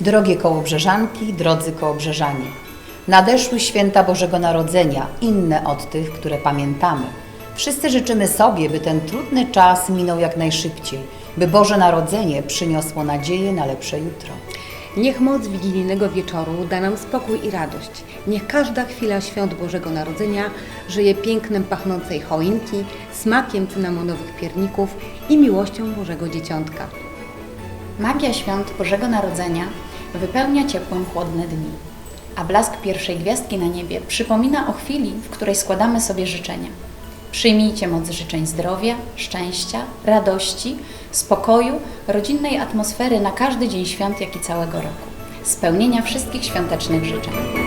Drogie kołobrzeżanki, drodzy kołobrzeżanie, nadeszły święta Bożego Narodzenia, inne od tych, które pamiętamy. Wszyscy życzymy sobie, by ten trudny czas minął jak najszybciej, by Boże Narodzenie przyniosło nadzieję na lepsze jutro. Niech moc wigilijnego wieczoru da nam spokój i radość. Niech każda chwila świąt Bożego Narodzenia żyje pięknem pachnącej choinki, smakiem cynamonowych pierników i miłością Bożego Dzieciątka. Magia świąt Bożego Narodzenia wypełnia ciepłem chłodne dni, a blask pierwszej gwiazdki na niebie przypomina o chwili, w której składamy sobie życzenia. Przyjmijcie moc życzeń zdrowia, szczęścia, radości, spokoju, rodzinnej atmosfery na każdy dzień świąt, jak i całego roku. Spełnienia wszystkich świątecznych życzeń.